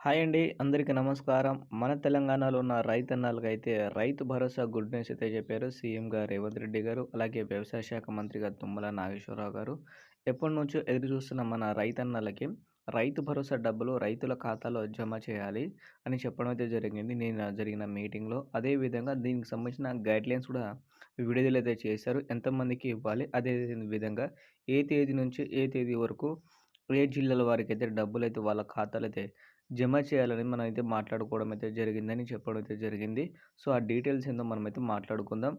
Hi అండి. అందరికీ నమస్కారం. మన తెలంగాణలో ఉన్న రైతన్నలకైతే రైతు భరోసా గుడ్ న్యూస్ అయితే చెప్పారు సీఎంగా రేవంత్ రెడ్డి గారు అలాగే వ్యవసాయ శాఖ మంత్రిగా తుమ్మల నాగేశ్వరరావు గారు. ఎప్పటి నుంచో ఎదురు చూస్తున్న మన రైతన్నలకి రైతు భరోసా డబ్బులు రైతుల ఖాతాలో జమ చేయాలి అని చెప్పడం అయితే జరిగింది. నేను జరిగిన మీటింగ్లో అదేవిధంగా దీనికి సంబంధించిన గైడ్లైన్స్ కూడా విడుదలైతే చేశారు. ఎంతమందికి ఇవ్వాలి? అదే విధంగా ఏ తేదీ నుంచి ఏ తేదీ వరకు ఏ జిల్లాల వారికి అయితే డబ్బులు అయితే వాళ్ళ ఖాతాలు అయితే జమ చేయాలని మనం అయితే మాట్లాడుకోవడం అయితే జరిగిందని చెప్పడం అయితే జరిగింది. సో ఆ డీటెయిల్స్ ఏందో మనమైతే మాట్లాడుకుందాం.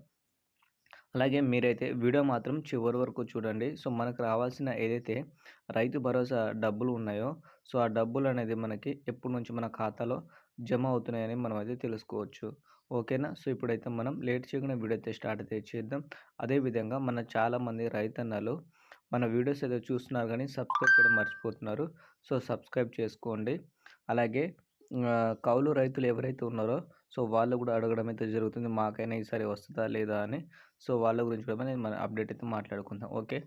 అలాగే మీరైతే వీడియో మాత్రం చివరి వరకు చూడండి. సో మనకు రావాల్సిన ఏదైతే రైతు భరోసా డబ్బులు ఉన్నాయో సో ఆ డబ్బులు అనేది మనకి ఎప్పటి నుంచి మన ఖాతాలో జమ అవుతున్నాయని మనం అయితే తెలుసుకోవచ్చు. ఓకేనా? సో ఇప్పుడైతే మనం లేట్ చేయకుండా వీడియో అయితే స్టార్ట్ అయితే చేద్దాం. అదేవిధంగా మన చాలామంది రైతన్నలు మన వీడియోస్ ఏదో చూస్తున్నారు కానీ సబ్స్క్రైబ్ చేయడం మర్చిపోతున్నారు. సో సబ్స్క్రైబ్ చేసుకోండి. అలాగే కౌలు రైతులు ఎవరైతే ఉన్నారో సో వాళ్ళు కూడా అడగడం అయితే జరుగుతుంది. మాకైనా ఈసారి వస్తుందా లేదా అని. సో వాళ్ళ గురించి కూడా మన అప్డేట్ అయితే మాట్లాడుకుందాం. ఓకే?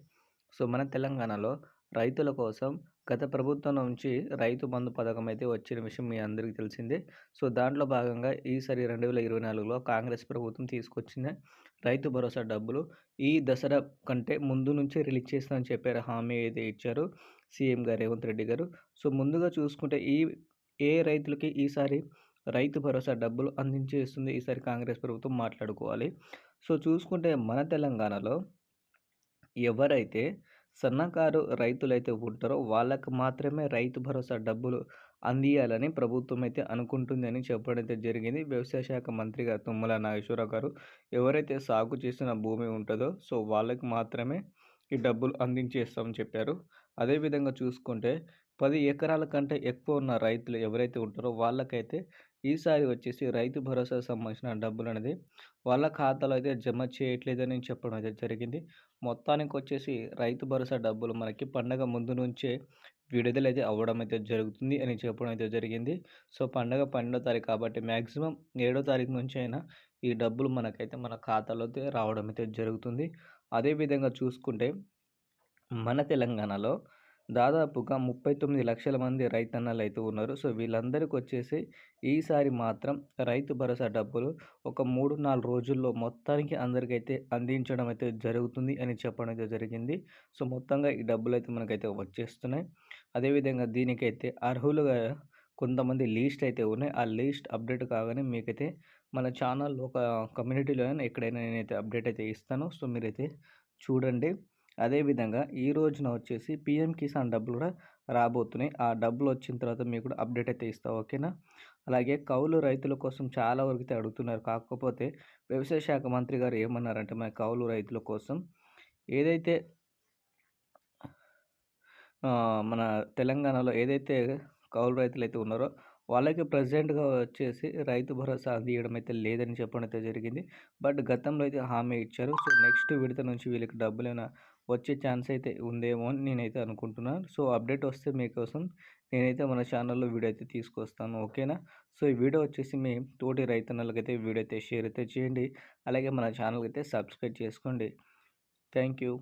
సో మన తెలంగాణలో రైతుల కోసం గత ప్రభుత్వం నుంచి రైతు బంధు పథకం అయితే వచ్చిన విషయం మీ అందరికీ తెలిసిందే. సో దాంట్లో భాగంగా ఈసారి రెండు వేల ఇరవై నాలుగులో కాంగ్రెస్ ప్రభుత్వం తీసుకొచ్చిన రైతు భరోసా డబ్బులు ఈ దసరా కంటే ముందు నుంచే రిలీజ్ చేస్తామని చెప్పారు. హామీ అయితే ఇచ్చారు సీఎం గారు రేవంత్ రెడ్డి గారు. సో ముందుగా చూసుకుంటే ఈ ఏ రైతులకి ఈసారి రైతు భరోసా డబ్బులు అందించేస్తుంది? ఈసారి కాంగ్రెస్ ప్రభుత్వం మాట్లాడుకోవాలి. సో చూసుకుంటే మన తెలంగాణలో ఎవరైతే సన్నకారు రైతులైతే ఉంటారో వాళ్ళకు మాత్రమే రైతు భరోసా డబ్బులు అందియాలని ప్రభుత్వం అయితే అనుకుంటుంది అని చెప్పడం అయితే జరిగింది. వ్యవసాయ శాఖ మంత్రిగా తుమ్మల నాగేశ్వరరావు గారు ఎవరైతే సాగు చేసిన భూమి ఉంటుందో సో వాళ్ళకి మాత్రమే ఈ డబ్బులు అందించేస్తామని చెప్పారు. అదేవిధంగా చూసుకుంటే పది ఎకరాల కంటే ఎక్కువ ఉన్న రైతులు ఎవరైతే ఉంటారో వాళ్ళకైతే ఈసారి వచ్చేసి రైతు భరోసా సంబంధించిన డబ్బులు అనేది వాళ్ళ ఖాతాలో అయితే జమ చేయట్లేదని చెప్పడం అయితే జరిగింది. మొత్తానికి వచ్చేసి రైతు భరోసా డబ్బులు మనకి పండగ ముందు నుంచే విడుదలైతే అవ్వడం అయితే జరుగుతుంది అని చెప్పడం అయితే జరిగింది. సో పండగ పన్నెండో తారీఖు కాబట్టి మ్యాక్సిమం ఏడో తారీఖు నుంచి అయినా ఈ డబ్బులు మనకైతే మన ఖాతాలో రావడం అయితే జరుగుతుంది. అదేవిధంగా చూసుకుంటే మన తెలంగాణలో దాదాపుగా ముప్పై తొమ్మిది లక్షల మంది రైతన్నలు అయితే ఉన్నారు. సో వీళ్ళందరికీ వచ్చేసి ఈసారి మాత్రం రైతు భరోసా డబ్బులు ఒక మూడు నాలుగు రోజుల్లో మొత్తానికి అందరికైతే అందించడం అయితే జరుగుతుంది అని చెప్పడం అయితే జరిగింది. సో మొత్తంగా ఈ డబ్బులు అయితే మనకైతే వచ్చేస్తున్నాయి. అదేవిధంగా దీనికైతే అర్హులుగా కొంతమంది లీస్ట్ అయితే ఉన్నాయి. ఆ లీస్ట్ అప్డేట్ కాగానే మీకైతే మన ఛానల్లో ఒక కమ్యూనిటీలో ఎక్కడైనా నేనైతే అప్డేట్ అయితే ఇస్తాను. సో మీరైతే చూడండి. అదేవిధంగా ఈ రోజున వచ్చేసి పిఎం కిసాన్ డబ్బులు కూడా రాబోతున్నాయి. ఆ డబ్బులు వచ్చిన తర్వాత మీకు కూడా అప్డేట్ అయితే ఇస్తా ఓకేనా? అలాగే కౌలు రైతుల కోసం చాలా వరకు అయితే అడుగుతున్నారు. కాకపోతే వ్యవసాయ శాఖ మంత్రి గారు ఏమన్నారంటే మన కౌలు రైతుల కోసం ఏదైతే మన తెలంగాణలో ఏదైతే కౌలు రైతులు అయితే ఉన్నారో వాళ్ళకి ప్రజెంట్గా వచ్చేసి రైతు భరోసా అందియడం అయితే లేదని చెప్పడం అయితే జరిగింది. బట్ గతంలో అయితే హామీ ఇచ్చారు. సో నెక్స్ట్ విడత నుంచి వీళ్ళకి డబ్బులైనా వచ్చే ఛాన్స్ అయితే ఉందేమో అని నేనైతే అనుకుంటున్నాను. సో అప్డేట్ వస్తే మీకోసం నేనైతే మన ఛానల్లో వీడియో అయితే తీసుకొస్తాను. ఓకేనా? సో ఈ వీడియో వచ్చేసి మీ తోటి రైతన్నలకైతే వీడియో అయితే షేర్ అయితే చేయండి. అలాగే మన ఛానల్కి అయితే సబ్స్క్రైబ్ చేసుకోండి. Thank you.